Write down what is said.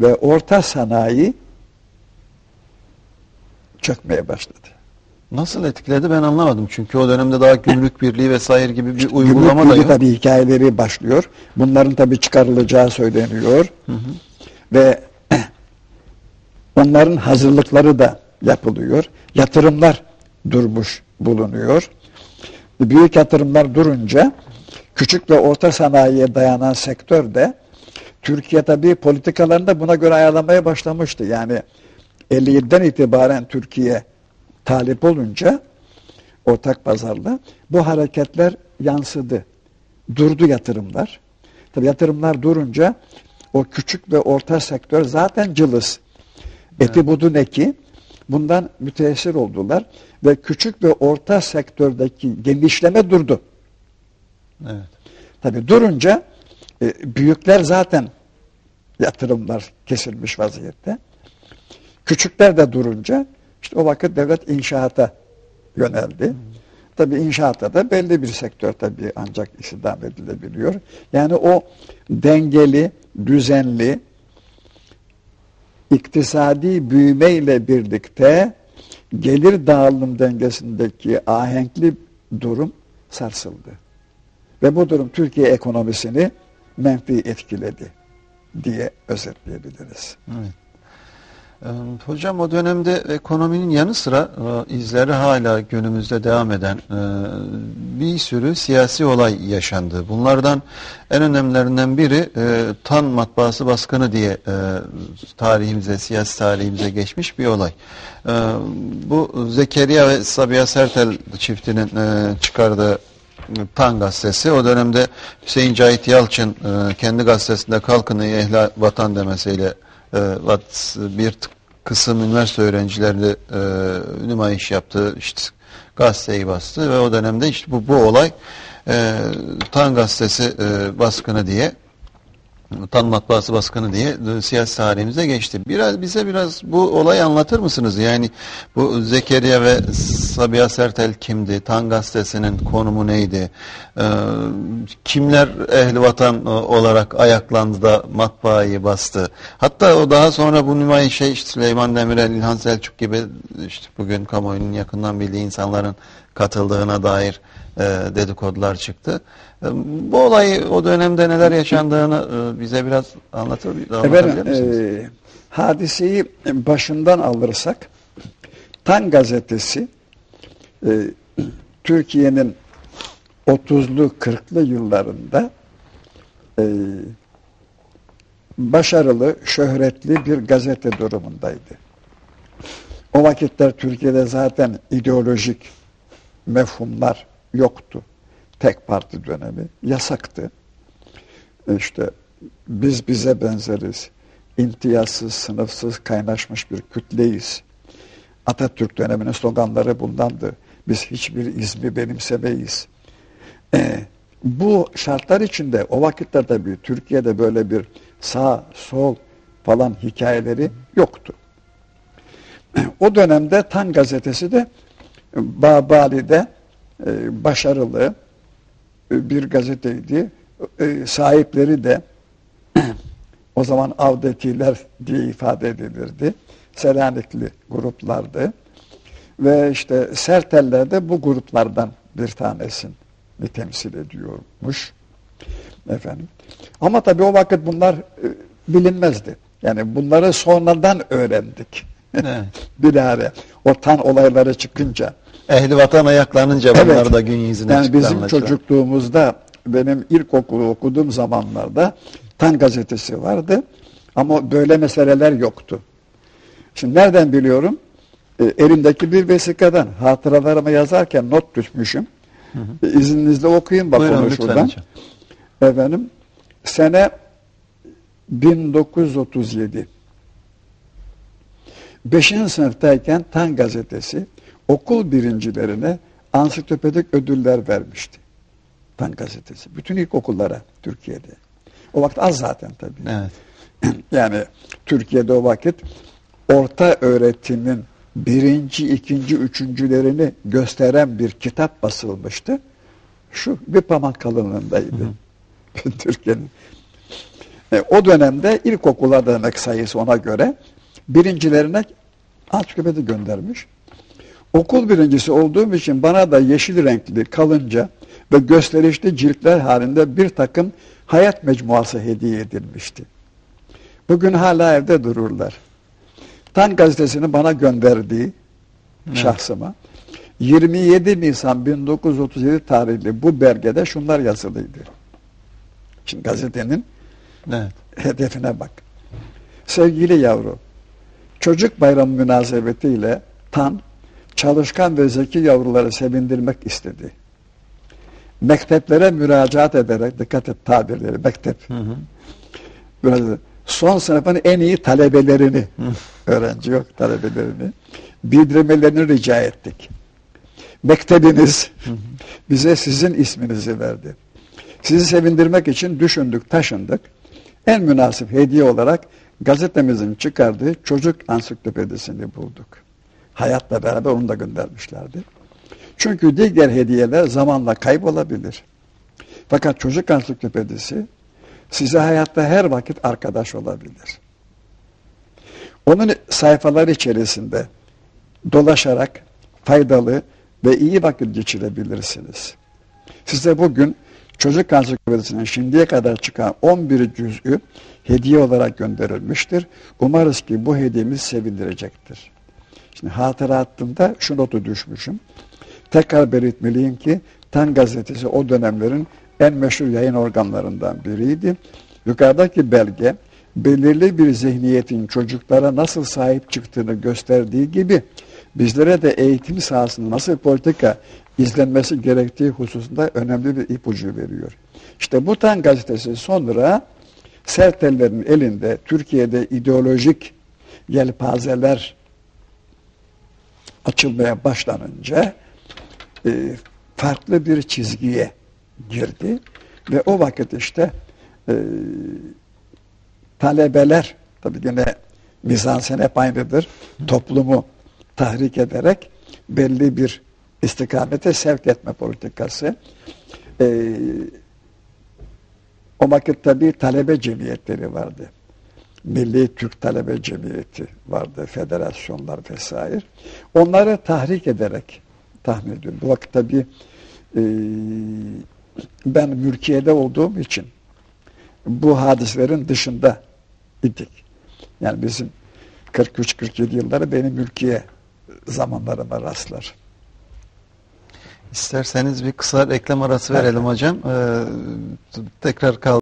ve orta sanayi çökmeye başladı. Nasıl etkiledi ben anlamadım. Çünkü o dönemde daha gümrük birliği vesaire gibi bir uygulama Gümrük da yok. tabii hikayeleri başlıyor. Bunların tabii çıkarılacağı söyleniyor. Ve onların hazırlıkları da yapılıyor. Yatırımlar durmuş bulunuyor. Büyük yatırımlar durunca küçük ve orta sanayiye dayanan sektör de Türkiye tabii politikalarını da buna göre ayarlamaya başlamıştı. Yani 57'den itibaren Türkiye talip olunca ortak pazarla bu hareketler yansıdı. Durdu yatırımlar. Tabii yatırımlar durunca o küçük ve orta sektör zaten cılız. Eti budun eki bundan müteessir oldular ve küçük ve orta sektördeki genişleme durdu. Evet. Tabii durunca e, büyükler zaten yatırımlar kesilmiş vaziyette. Küçükler de durunca işte o vakit devlet inşaata yöneldi. Tabii inşaatta da belli bir sektör tabii ancak istihdam edilebiliyor. Yani o dengeli, düzenli, iktisadi büyümeyle birlikte gelir dağılım dengesindeki ahenkli durum sarsıldı. Ve bu durum Türkiye ekonomisini menfi etkiledi diye özetleyebiliriz. Evet. Ee, Hocam o dönemde ekonominin yanı sıra e, izleri hala günümüzde devam eden e, bir sürü siyasi olay yaşandı. Bunlardan en önemlilerinden biri e, Tan matbaası baskını diye tarihimize, siyasi tarihimize geçmiş bir olay. Bu Zekeriya ve Sabiha Sertel çiftinin çıkardığı Tan gazetesi. O dönemde Hüseyin Cahit Yalçın e, kendi gazetesinde Kalkın ey ehli vatan demesiyle e, bir kısım üniversite öğrencileri e, nümayiş yaptı. işte gazeteyi bastı ve o dönemde işte bu, bu olay e, gazetesi e, baskını diye Tan matbaası baskını diye siyasi tarihimize geçti. Biraz bize biraz bu olayı anlatır mısınız? Yani bu Zekeriya ve Sabiha Sertel kimdi? Tan gazetesinin konumu neydi? Ee, kimler ehli vatan e, olarak ayaklandı da matbaayı bastı? Hatta o daha sonra bu nümayiş şey işte Süleyman Demirel, İlhan Selçuk gibi işte bugün kamuoyunun yakından bildiği insanların katıldığına dair e, dedikodular çıktı. E, bu olayı o dönemde neler yaşandığını e, bize biraz anlatır, anlatabilir Efendim, misiniz? e, hadiseyi başından alırsak, Tan gazetesi e, Türkiye'nin 30'lu 40'lı yıllarında e, başarılı, şöhretli bir gazete durumundaydı. O vakitler Türkiye'de zaten ideolojik mefhumlar yoktu. Tek parti dönemi yasaktı. İşte biz bize benzeriz. İmtiyazsız, sınıfsız, kaynaşmış bir kütleyiz. Atatürk döneminin sloganları bundandı. Biz hiçbir izmi benimsemeyiz. Ee, bu şartlar içinde o vakitlerde tabii Türkiye'de böyle bir sağ, sol falan hikayeleri yoktu. O dönemde Tan gazetesi de Babali'de e, başarılı e, bir gazeteydi. E, sahipleri de o zaman Avdetiler diye ifade edilirdi. Selanikli gruplardı. Ve işte Serteller de bu gruplardan bir tanesini temsil ediyormuş. Efendim. Ama tabii o vakit bunlar e, bilinmezdi. Yani bunları sonradan öğrendik. Evet. Bilare. O tan olayları çıkınca. Ehli vatan ayaklanınca bunlar da gün yüzüne yani bizim çocukluğumuzda benim ilkokulu okuduğum zamanlarda Tan gazetesi vardı ama böyle meseleler yoktu. Şimdi nereden biliyorum? E, elimdeki bir vesikadan hatıralarımı yazarken not düşmüşüm. E, izninizle okuyayım bak Buyurun onu şuradan. hocam. Efendim sene 1937 Beşinci sınıftayken Tan gazetesi okul birincilerine ansiklopedik ödüller vermişti. Tan gazetesi. Bütün ilkokullara Türkiye'de. O vakit az zaten tabii. Evet. yani Türkiye'de o vakit orta öğretimin birinci, ikinci, üçüncülerini gösteren bir kitap basılmıştı. Şu bir pamak kalınlığındaydı. Türkiye'nin. E, o dönemde ilkokula demek sayısı ona göre birincilerine ansiklopedi göndermiş. Okul birincisi olduğum için bana da yeşil renkli, kalınca ve gösterişli ciltler halinde bir takım hayat mecmuası hediye edilmişti. Bugün hala evde dururlar. Tan gazetesini bana gönderdiği şahsıma 27 Nisan 1937 tarihli bu belgede şunlar yazılıydı. Şimdi gazetenin Evet. hedefine bak. Sevgili yavru, çocuk bayramı münasebetiyle Tan, çalışkan ve zeki yavruları sevindirmek istedi. Mekteplere müracaat ederek, dikkat et tabirleri, mektep, Hı hı. son sınıfın en iyi talebelerini, öğrenci yok talebelerini, bildirmelerini rica ettik. Mektebiniz bize sizin isminizi verdi. Sizi sevindirmek için düşündük, taşındık. En münasip hediye olarak gazetemizin çıkardığı çocuk ansiklopedisini bulduk. Hayatla beraber onu da göndermişlerdi. Çünkü diğer hediyeler zamanla kaybolabilir. Fakat çocuk ansiklopedisi size hayatta her vakit arkadaş olabilir. Onun sayfalar içerisinde dolaşarak faydalı ve iyi vakit geçirebilirsiniz. Size bugün Çocuk Ansiklopedisi'nin şimdiye kadar çıkan 11 cüz'ü hediye olarak gönderilmiştir. Umarız ki bu hediyemiz sevindirecektir. Şimdi hatıratımda şu notu düşmüşüm. Tekrar belirtmeliyim ki Tan gazetesi o dönemlerin en meşhur yayın organlarından biriydi. Yukarıdaki belge belirli bir zihniyetin çocuklara nasıl sahip çıktığını gösterdiği gibi bizlere de eğitim sahasında nasıl politika izlenmesi gerektiği hususunda önemli bir ipucu veriyor. İşte bu Tan gazetesi sonra Sertellerin elinde Türkiye'de ideolojik yelpazeler açılmaya başlanınca e, farklı bir çizgiye girdi ve o vakit işte e, talebeler tabii yine mizansen hep aynıdır toplumu tahrik ederek belli bir istikamete sevk etme politikası. E, o vakit tabii talebe cemiyetleri vardı. Milli Türk Talebe Cemiyeti vardı, federasyonlar vesaire. Onları tahrik ederek tahmin ediyorum. Bu vakit tabii e, ben mülkiyede olduğum için bu hadislerin dışında idik. Yani bizim 43-47 yılları benim mülkiye zamanlarıma rastlar. İsterseniz bir kısa reklam arası verelim hocam. Ee, tekrar kal